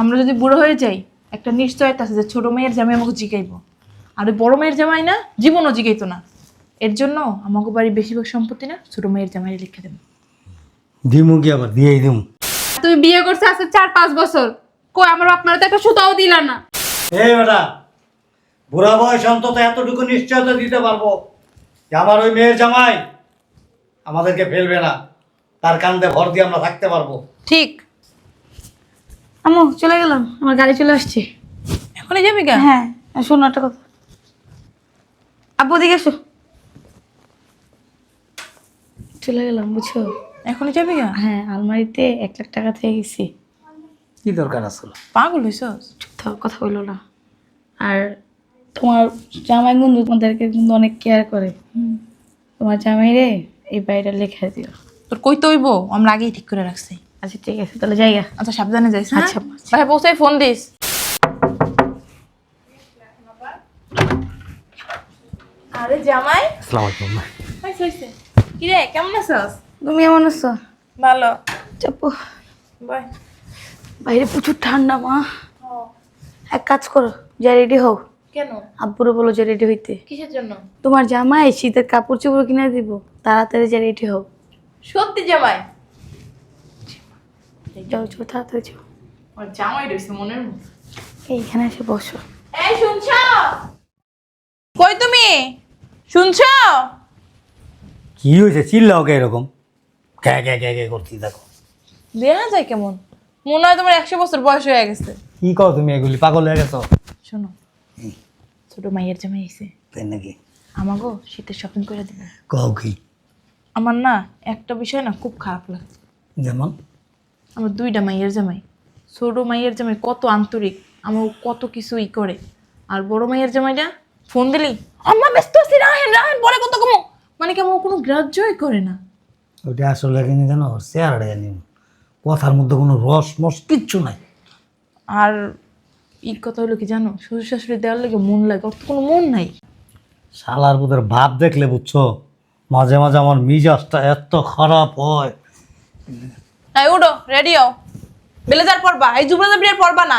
আমরা যদি বুড়ো হয়ে যাই একটা নিশ্চয়তা আছে যে ছোটো মেয়ের জামাই আমাকে জিগাইব। আর ওই বড় মেয়ের জামাই না জীবনও জিগাইতো না। এর জন্য আমাকে বাড়ির বেশিরভাগ সম্পত্তি না ছোটো মেয়ের জামাই লিখে দেবো। দিমু কি আবার? দিয়েই দিমু। তুমি বিয়ে করছ আজকে চার পাঁচ বছর। কই আমার বাপ মারা তো একটা সুতাও দিলা না। এই বেটা বুড়া বয়স অন্তত এতটুকু নিশ্চয়তা দিতে পারব যে আমার ওই মেয়ের জামাই আমাদেরকে ফেলবে না। তার কান্দে ভর দিয়ে আমরা থাকতে পারব। ঠিক। আমু চলে গেলাম। আমার গাড়ি চলে আসছে। এখনই যাবি গা? হ্যাঁ শোনো একটা কথা। আব্বু দিকে এসো। চলে গেলাম বুঝছ? এখনই যাবি গা? হ্যাঁ আলমারিতে এক লাখ টাকা থেকে গেছি। কি দরকার আসলো পাগল হইছস? চুপ থাকো, কথা বলল না। আর তোমার জামাই বন্ধু তোমাদেরকে কিন্তু অনেক কেয়ার করে। তোমার জামাই রে এই বাড়িটা লেখা দিও। তোর কই তৈব আমরা আগেই ঠিক করে রাখছি। আচ্ছা ঠিক আছে তাহলে জায়গা আচ্ছা সাবধানে যাইস হ্যাঁ? আচ্ছা। ভাই পৌঁছাই ফোন দিস। আরে জামাই। আসসালামু আলাইকুম হইছে কি রে কেমন আছস? তুমি এমন আছো? ভালো। চাপো। বাই। বাইরে প্রচুর ঠান্ডা মা। এক কাজ করো যা রেডি হও। কেন? আব্বুরও বলো যে রেডি হইতে। কিসের জন্য? তোমার জামাই শীতের কাপড় চোপড় কিনে দিব তাড়াতাড়ি যা রেডি হও। সত্যি জামাই? যাও যাও তাড়াতাড়ি যাও। ওর জামাই রইছে মনের এইখানে এসে বসো। এই শুনছ? কই তুমি? শুনছ? কি হয়েছে? চিল্লাও কে এরকম? কে কে কে কে করছি দেখো। দেখা যায় কেমন? মনে হয় তোমার একশো বছর বয়স হয়ে গেছে। কি কও তুমি এগুলি? পাগল হয়ে গেছো? শোনো ছোট মাইয়ের জামাই তাই নাকি? আমাগো শীতের শপিং করে দিবে। কও কি? আমার না একটা বিষয় না খুব খারাপ লাগছে যেমন? আমার দুইটা মাইয়ের জামাই। ছোটো মাইয়ের জামাই কত আন্তরিক আমার কত কিছু ই করে। আর বড় মাইয়ের জামাইটা ফোন দিলি আম্মা ব্যস্ত আছি রাহেন রাহেন পরে কত কমো। মানে কি আমার কোনো গ্রাহ্যই করে না। ওটা আসলে কিনে? জানো চেয়ারটা জানি কথার মধ্যে কোনো রস মস কিচ্ছু নাই। আর ই কথা হলো কি জানো শ্বশুর শাশুড়ি দেওয়ার লাগে মন লাগে ওর তো কোনো মন নাই। শালার বুধের ভাব দেখলে বুঝছ? মাঝে মাঝে আমার মিজাজটা এত খারাপ হয়। এই উঠো রেডি হও। ব্লেজার পরবা এই জুবলাজার বিয়ের পরবা না।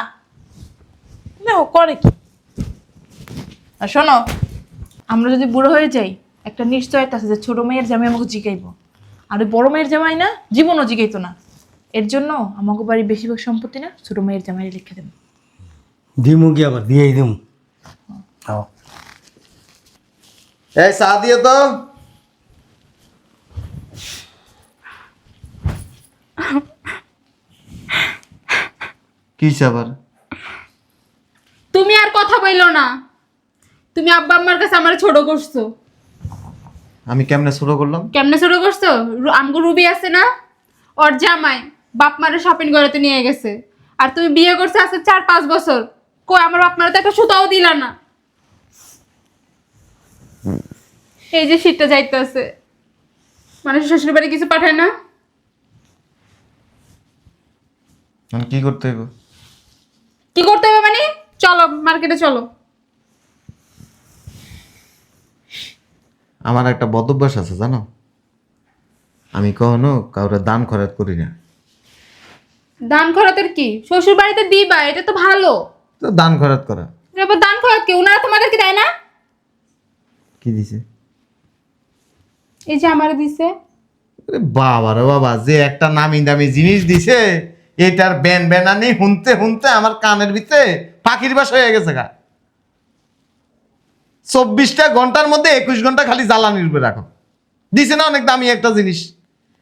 দেখো করে কি? আর শোনো আমরা যদি বুড়ো হয়ে যাই একটা নিশ্চয়তা আছে যে ছোট মেয়ের জামাই আমাকে জিগাইব। আর ওই বড় মেয়ের জামাই না জীবনও জিগাইতো না। এর জন্য আমাকে বাড়ির বেশিরভাগ সম্পত্তি না ছোট মেয়ের জামাই লিখে দেবে। দিমু কি আবার? দিয়েই দিমু। হ্যাঁ এই চা দিয়ে তো। কি আবার তুমি আর কথা বলল না। তুমি আব্বা আম্মার কাছে আমার ছোট করছ। আমি কেমনে শুরু করলাম? কেমনে ছোট করছ? রু- আমগো রুবি আছে না? ওর জামাই বাপ মারে শপিং করাতে নিয়ে গেছে। আর তুমি বিয়ে করছ আজকে চার পাঁচ বছর। কই আমার বাপ মারা তো একটা সুতাও দিলা না। এই যে শীতটা যাইতে আছে মানুষ শ্বশুর বাড়ি কিছু পাঠায় না? এখন কি করতে হইব কি করতে হবে মানে চলো মার্কেটে চলো। আমার একটা বদভ্যাস আছে জানো? আমি কখনো কাউরে দান খরচ করি না। দান খরাতের কি? শ্বশুর বাড়িতে দিবা এটা তো ভালো। তো দান খরচ করা। এবার দান খরাত কি? ওনারা তোমাদেরকে দেয় না? কি দিছে? এই যে আমার দিছে। আরে বাবা রে বাবা যে একটা নামি দামি জিনিস দিছে এটার ব্যান ব্যানানি শুনতে শুনতে আমার কানের ভিতরে পাখির বাস হয়ে গেছে গা। চব্বিশটা ঘণ্টার মধ্যে একুশ ঘণ্টা খালি জ্বালানির উপরে রাখো। দিছে না অনেক দামি একটা জিনিস।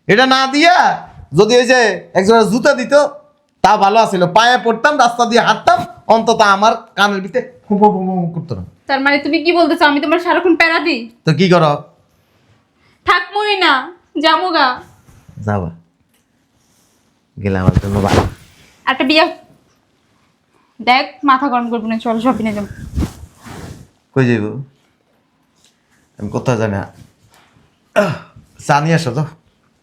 এটা না দিয়া যদি ওই যে একজোড়া জুতা দিত তা ভালো আছিল। পায়ে পড়তাম রাস্তা দিয়ে হাঁটতাম অন্তত আমার কানের ভিতরে হুঁ করতো না। তার মানে তুমি কি বলতে চাও? আমি তোমার সারাক্ষণ প্যারা দিই? তো কি করো? থাকমই না জামুগা যাবা। গেলে আমার জন্য ভালো। একটা বিয়ে দেখ মাথা গরম করব না চল শপিংয়ে যাব। কই যাইব? আমি কোথায় জানি চা নিয়ে আসো তো।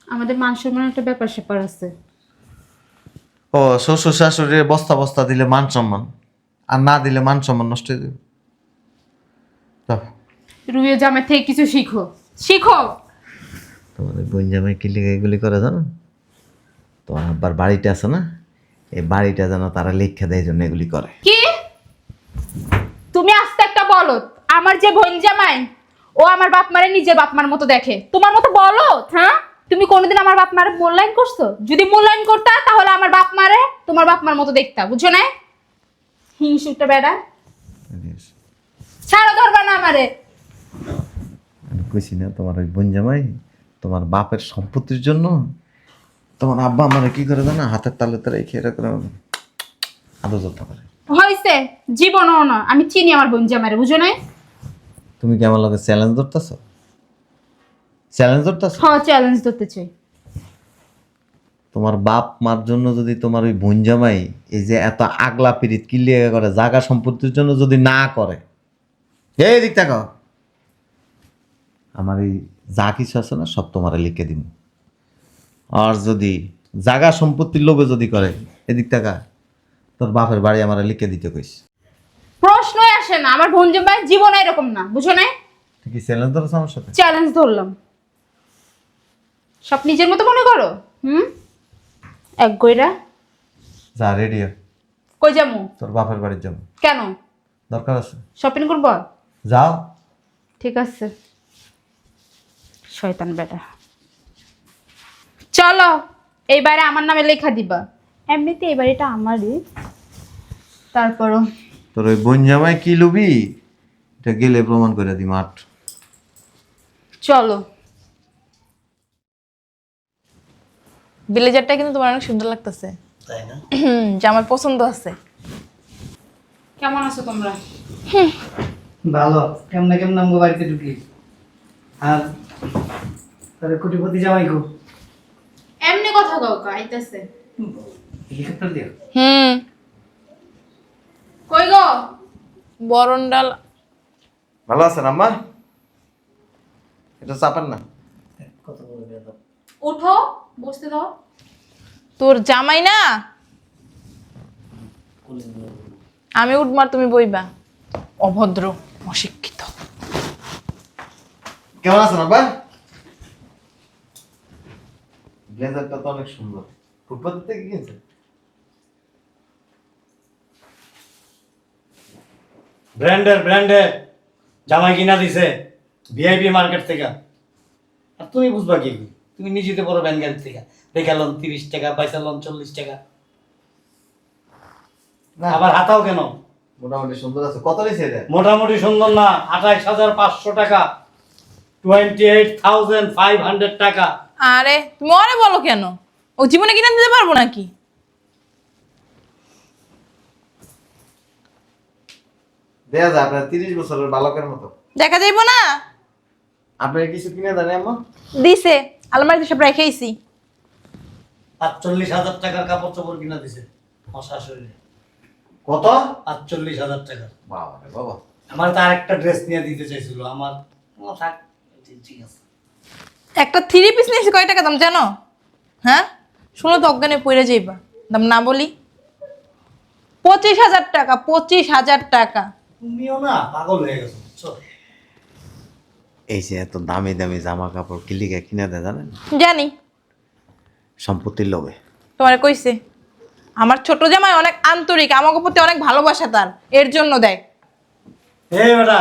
আমাদের মান সম্মান একটা ব্যাপার স্যাপার আছে। ও শ্বশুর শাশুড়ির বস্তা বস্তা দিলে মান সম্মান। আর না দিলে মান সম্মান নষ্ট হয়ে যাবে। রুইও জামাই থেকে কিছু শিখো। শিখো! তোমাদের বোন জামাই কি এগুলি করে জানো? তোমার আব্বার বাড়িতে আছে না? এই বাড়িটা যেন তারা লেখা দেয় জন্য এগুলি করে। কি? তুমি আস্তে একটা বলো আমার যে বোন জামাই ও আমার বাপ মারে নিজের বাপ মার মতো দেখে। তোমার মতো বলো হ্যাঁ? তুমি কোনোদিন আমার বাপ মারে মূল্যায়ন করছ? যদি মূল্যায়ন করতা তাহলে আমার বাপ মারে তোমার বাপ মার মতো দেখতা বুঝছ না হিংসুটা বেড়া। ছাড়ো ধরবা না আমারে। আমি কইছি না তোমার ওই বোন জামাই তোমার বাপের সম্পত্তির জন্য তোমার আব্বা আমার কি করে জানা? হাতের তালে তালে রেখে এরকম আদর যত্ন করে। হয়েছে জীবনও না। আমি চিনি আমার বোন জামাইরে বুঝো নাই? তুমি কি আমার লগে চ্যালেঞ্জ ধরতেছ? চ্যালেঞ্জ ধরতেছ? হ চ্যালেঞ্জ ধরতে চাই। তোমার বাপ মার জন্য যদি তোমার ওই বোন জামাই এই যে এত আগলা পিরিত কিলিয়ে করে জাগা সম্পত্তির জন্য যদি না করে এই দিক তাকাও। আমার এই যা কিছু আছে না সব তোমারে লিখে দিব আর যদি জাগা সম্পত্তির লোভে যদি করে এদিক টাকা তোর বাপের বাড়ি আমার লিখে দিতে কইস। প্রশ্নই আসে না আমার বোন ভাই জীবন এরকম না বুঝো না কি চ্যালেঞ্জ ধরেছ আমার সাথে? চ্যালেঞ্জ ধরলাম। সব নিজের মতো মনে করো হুম? এক গইরা। যা রেডিও কই যামু তোর বাপের বাড়ির যাব। কেন? দরকার আছে। শপিং করব? যাও। ঠিক আছে। শয়তান বেটা। চলো এইবারে আমার নামে লেখা দিবা। এমনিতে এই বাড়িটা আমারই। তারপরও। তোর ওই বোন জামাই কি লুবি? এটা গেলে প্রমাণ করে দি মাঠ। চলো। ব্লেজারটা কিন্তু তোমার অনেক সুন্দর লাগতেছে। তাই না? যে আমার পছন্দ আছে। কেমন আছো তোমরা? ভালো। কেমনে কেমন আমগো বাড়িতে ঢুকলি আর তাহলে কোটিপতি জামাই গো এমনি কথা কাউ আইতাছে হুম কই গো বরণ ডাল ভালো আছেন আম্মা এটা চাপেন না বসতে দাও তোর জামাই না? আমি উঠমার তুমি বইবা। অভদ্র অশিক্ষিত। কেমন আছেন আব্বা ব্লেজারটা তো অনেক সুন্দর। ফুটপাত থেকে কিনছে ব্র্যান্ডের ব্র্যান্ডের জামাই কিনা দিছে ভিআইপি মার্কেট থেকে। আর তুমি বুঝবা কি? তুমি নিজেতে বড় ব্যান গাড়ি থেকে। দেখালন তিরিশ টাকা পয়সালন চল্লিশ টাকা। না। আবার হাতাও কেন? মোটামুটি সুন্দর আছে। কত নিছে এটা? মোটামুটি সুন্দর না। আঠাইশ হাজার পাঁচশো টাকা। Twenty eight thousand five hundred টাকা। আরে তুমি অরে বলো কেন? ও জীবনে কিনে দিতে পারব নাকি? দেয়া যায় আপনার তিরিশ বছরের বালকের মতো। দেখা যাইবো না? আপনার কিছু কিনে দেন আম্মা দিছে আলমারিতে সব রেখেইছি আটচল্লিশ হাজার টাকার কাপড় চোপড় কিনা দিছে আমার শাশুড়ি কত? আটচল্লিশ হাজার টাকা। বাবা বাবা। আমার তো আরেকটা ড্রেস নিয়ে দিতে চাইছিল আমার থাক ঠিক আছে। একটা থ্রি পিস নিয়েছি কয় টাকা দাম জানো? হ্যাঁ? শুনো তো অজ্ঞানে পড়ে যাইবা। দাম না বলি। পঁচিশ হাজার টাকা পঁচিশ হাজার টাকা। তুমিও না পাগল হয়ে গেছো বুঝছ? এই যে এত দামি দামি জামা কাপড় কিলিকা কিনে দেয় জানেন? জানি। সম্পত্তির লোভে। তোমারে কইছে আমার ছোট জামাই অনেক আন্তরিক আমাকে প্রতি অনেক ভালোবাসা তার এর জন্য দেয়। এই বেটা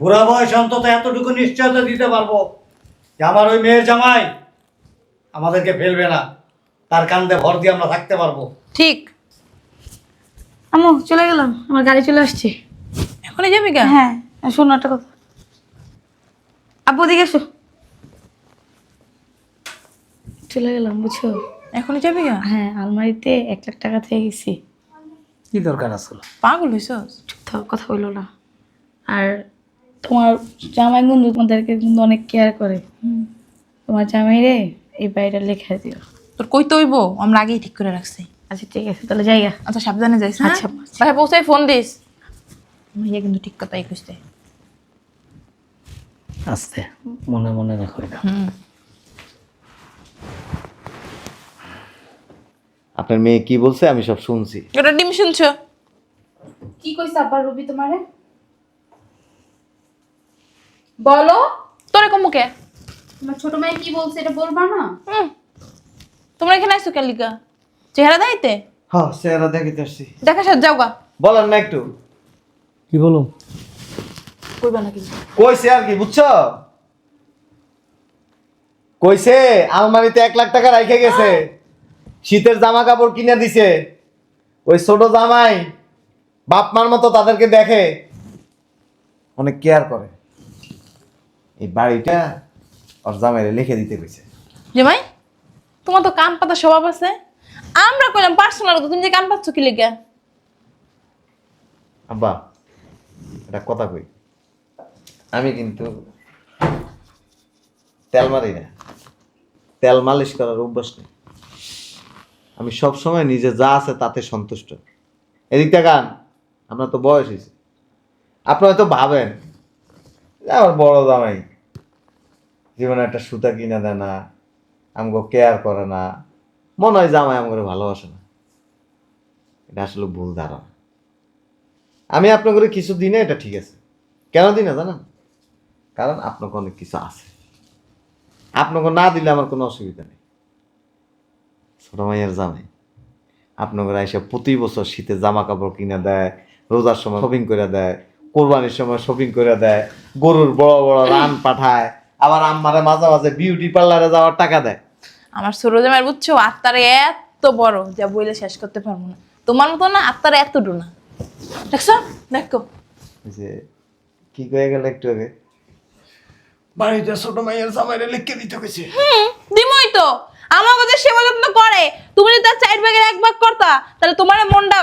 বুড়া বয়স অন্তত এতটুকু নিশ্চয়তা দিতে পারব। যে আমার ওই মেয়ের জামাই আমাদেরকে ফেলবে না। তার কান্দে ভর দিয়ে আমরা থাকতে পারব। ঠিক। আমু চলে গেলাম। আমার গাড়ি চলে আসছে। এখনই যাবি গা? হ্যাঁ শোনো একটা কথা। আব্বু দিকে এসো। চলে গেলাম বুঝছ? এখনই যাবি গা? হ্যাঁ আলমারিতে এক লাখ টাকা থেকে গেছি। কি দরকার আসলো পাগল থাকো, কথা বলল না। আর তোমার জামাই বন্ধু তোমাদেরকে কিন্তু অনেক কেয়ার করে। তোমার জামাই রে এই বাড়িটা লেখা দিও। তোর কইতে হইব? আমরা আগেই ঠিক করে রাখছি। আচ্ছা ঠিক আছে তাহলে জায়গা আচ্ছা সাবধানে যাইস হ্যাঁ? আচ্ছা, আচ্ছা। বাসায় পৌঁছাই ফোন দিস। ভাইয়া কিন্তু ঠিক কথাই কইছে। আস্তে মনে মনে রাখো এটা। আপনার মেয়ে কি বলছে? আমি সব শুনছি। ওটা ডিম শুনছো? কি কইছে আব্বার রবি তোমারে? বলো। তোরে কমুকে তোমার ছোট মেয়ে কি বলছে এটা বলবা না? হুম। তোমরা এখানে আসছো কালিকা চেহারা দেখাইতে? হ্যাঁ চেহারা দেখিতে আসছি। দেখা সাথে যাও গা। বলেন না একটু। কি বলুন কইবা নাকি কইছে আর কি বুঝছ? কইছে আলমারিতে এক লাখ টাকা রাইখে গেছে। শীতের জামা কাপড় কিনে দিছে। ওই ছোট জামাই বাপ মার মতো তাদেরকে দেখে। অনেক কেয়ার করে। এই বাড়িটা ওর জামাইরে লিখে দিতে কইছে। জামাই তোমার তো কান পাতা স্বভাব আছে। আমরা কইলাম পার্সোনাল তুমি যে কান পাচ্ছ কি লেগে? আব্বা এটা কথা কই। আমি কিন্তু তেল মারি না। তেল মালিশ করার অভ্যাস নেই। আমি সব সময় নিজে যা আছে তাতে সন্তুষ্ট। এদিক গান আপনার তো বয়স হয়েছে। আপনি হয়তো ভাবেন আমার বড় জামাই। জীবনে একটা সুতা কিনে দেয় না আমাকে কেয়ার করে না। মনে হয় জামাই আমাকে ভালোবাসে না। এটা আসলে ভুল ধারণা। আমি আপনাকে কিছু দিনে এটা ঠিক আছে। কেন দিই না জানেন? কারণ আপনাকে অনেক কিছু আছে। আপনাকে না দিলে আমার কোনো অসুবিধা নেই। ছোট মাইয়ের জামাই। আপনাকে এসে প্রতি বছর শীতে জামা কাপড় কিনে দেয়, রোজার সময় শপিং করে দেয়, কোরবানির সময় শপিং করে দেয়, গরুর বড় বড় রান পাঠায় আবার আম্মারে মাঝে মাঝে বিউটি পার্লারে যাওয়ার টাকা দেয়। আমার ছোট জামাই বুঝছ আত্মারে এত বড় যা বইলে শেষ করতে পারব না। তোমার মতো না আত্মারে এতটু না। দেখছ? দেখো। যে কি কয়ে গেল একটু আগে? বাড়িতে ছোট মাইয়ের জামাইরে লিখে দিতে গেছে হুম দিমই তো। আমার কথা সেবা যত্ন করে তুমি যদি তার চার ভাগের এক ভাগ করতা তাহলে তোমার মনটা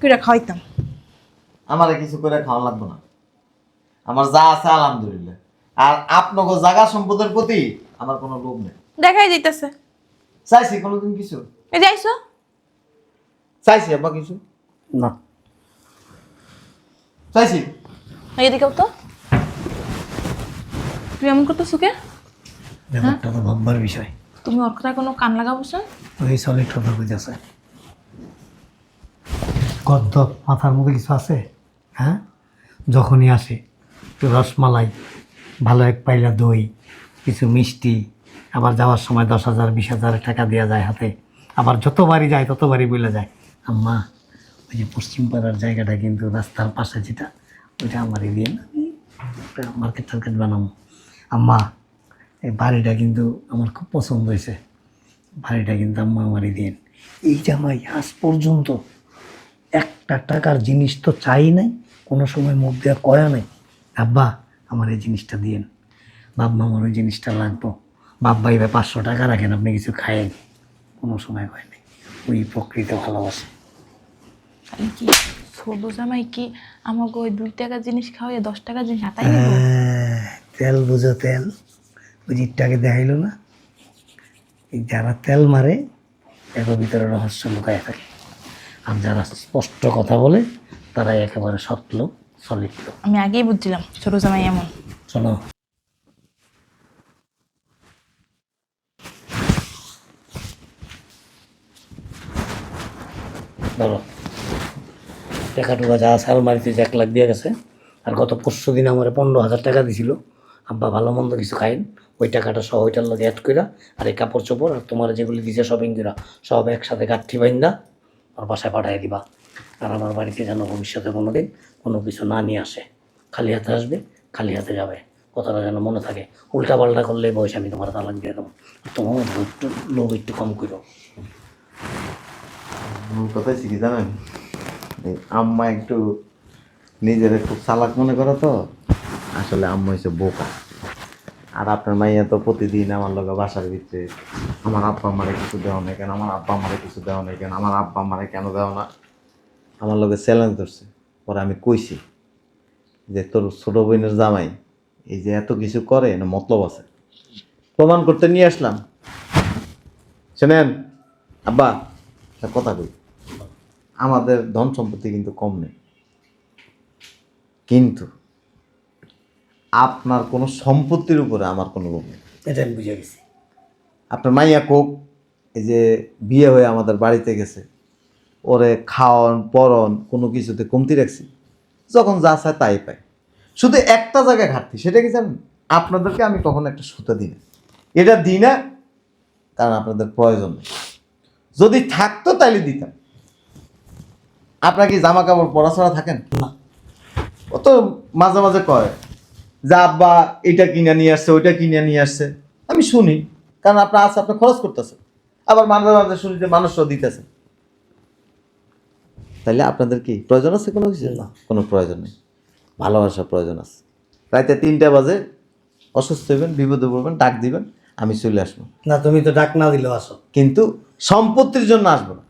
করে খাওয়াইতাম। আমারে কিছু করে খাওয়া লাগবে না। আমার যা আছে আলহামদুলিল্লাহ। আর আপনাকে জায়গা সম্পদের প্রতি আমার কোনো লোভ নেই। দেখাই দিতেছে। চাইছি কোনোদিন কিছু? এই যাইছো চাইছি আব্বা কিছু? না। চাইছি। এদিকেও তো। তুমি এমন করতেছো কে? ব্যাপারটা তো ভাববার বিষয়। তুমি ওর কথা কোনো কান লাগাবো না? ওই সলিড কথা বুঝেছে গদ্য মাথার মধ্যে কিছু আছে? হ্যাঁ? যখনই আসে রসমালাই ভালো এক পাইলা দই, কিছু মিষ্টি, আবার যাওয়ার সময় দশ হাজার, বিশ হাজার টাকা দেওয়া যায় হাতে। আবার যতবারই যায়, ততবারই বলে যায়। আম্মা, ওই যে পশ্চিম পাড়ার জায়গাটা কিন্তু রাস্তার পাশে যেটা, ওইটা আমারই দিয়ে না? মার্কেট টার্কেট বানাবো। আম্মা, এই বাড়িটা কিন্তু আমার খুব পছন্দ হয়েছে। বাড়িটা কিন্তু আম্মা আমারই দিন। এই জামাই আজ পর্যন্ত একটা টাকার জিনিস তো চাই নাই, কোনো সময় মুখ দেওয়া কয়া নাই। আব্বা আমার এই জিনিসটা দিয়েন। বাব্বা আমার ওই জিনিসটা লাগবো। বাব্বা এবার পাঁচশো টাকা রাখেন আপনি কিছু খায়েন। কোনো সময় হয় নাই ওই প্রকৃত ভালোবাসে। কি ছোট জামাই কি আমাকে ওই দুই টাকা জিনিস খাওয়াই দশ টাকা জিনিস হাতাই হ্যাঁ, তেল বুঝো তেল। ওই জিটটাকে দেখাইলো না? যারা তেল মারে এর ভিতরে রহস্য লুকায় থাকে। আর যারা স্পষ্ট কথা বলে তারাই একেবারে সৎ লোক। সলিড আমি আগেই বুঝছিলাম ছোট জামাই এমন। শোনো। ধরো টাকা টুকা যা আছে আলমারিতে এক লাখ দিয়ে গেছে আর গত পরশু দিন আমার পনেরো হাজার টাকা দিছিল। আব্বা ভালো মন্দ কিছু খাইন ওই টাকাটা সহ ওইটার লগে অ্যাড কইরা আর এই কাপড় চোপড় আর তোমার যেগুলি দিছে শপিং করা সব একসাথে কাঠি বাইন্দা আর বাসায় পাঠিয়ে দিবা। আর আমার বাড়িতে যেন ভবিষ্যতে কোনো দিন কোনো কিছু না নিয়ে আসে। খালি হাতে আসবে, খালি হাতে যাবে। কথাটা যেন মনে থাকে। উল্টা পাল্টা করলে বয়স আমি তোমার তালাক দিয়ে দেবো। তোমার একটু লোভ একটু কম করো কথা কি জানেন? আম্মা একটু নিজের খুব চালাক মনে করো তো, আসলে আম্মা হচ্ছে বোকা। আর আপনার মাইয়া তো প্রতিদিন আমার লগে বাসার ভিতরে, আমার আব্বা আমারে কিছু দেওয়া নেই কেন? আমার আব্বা আমারে কিছু দেওয়া নেই কেন? আমার আব্বা আমারে কেন দেওয়া না? আমার লগে চ্যালেঞ্জ ধরছে। পরে আমি কইছি যে তোর ছোট বোনের জামাই এই যে এত কিছু করে না মতলব আছে। প্রমাণ করতে নিয়ে আসলাম। শোনেন আব্বা কথা কই। আমাদের ধন সম্পত্তি কিন্তু কম নেই। কিন্তু আপনার কোনো সম্পত্তির উপরে আমার কোনো লোভ নেই। এটা আমি বুঝে গেছি। আপনার মাইয়া কোক এই যে বিয়ে হয়ে আমাদের বাড়িতে গেছে ওরে খাওয়ান পরন, কোনো কিছুতে কমতি রাখছি। যখন যা চায় তাই পায় শুধু একটা জায়গায় ঘাটতি, সেটা কি জানেন? আপনাদেরকে আমি কখনো একটা সুতা দিই না। এটা দিই না, কারণ আপনাদের প্রয়োজন নেই। যদি থাকতো তাইলে দিতাম। আপনার কি জামা কাপড় পড়াশোনা থাকেন? না। ও তো মাঝে মাঝে কয়, যে আব্বা, এটা কিনে নিয়ে আসছে, ওইটা কিনে নিয়ে আসছে। আমি শুনি, কারণ আপনার আছে, আপনি খরচ করতেছেন। আবার মাঝে মাঝে শুনি যে মানুষও দিতেছে তাইলে আপনাদের কি প্রয়োজন আছে কোনো কিছু? না। কোনো প্রয়োজন নেই। ভালোবাসার প্রয়োজন আছে। রাইতে তিনটা বাজে অসুস্থ হইবেন বিপদে পড়বেন ডাক দিবেন আমি চলে আসব। না তুমি তো ডাক না দিলেও আসো। কিন্তু সম্পত্তির জন্য আসব না।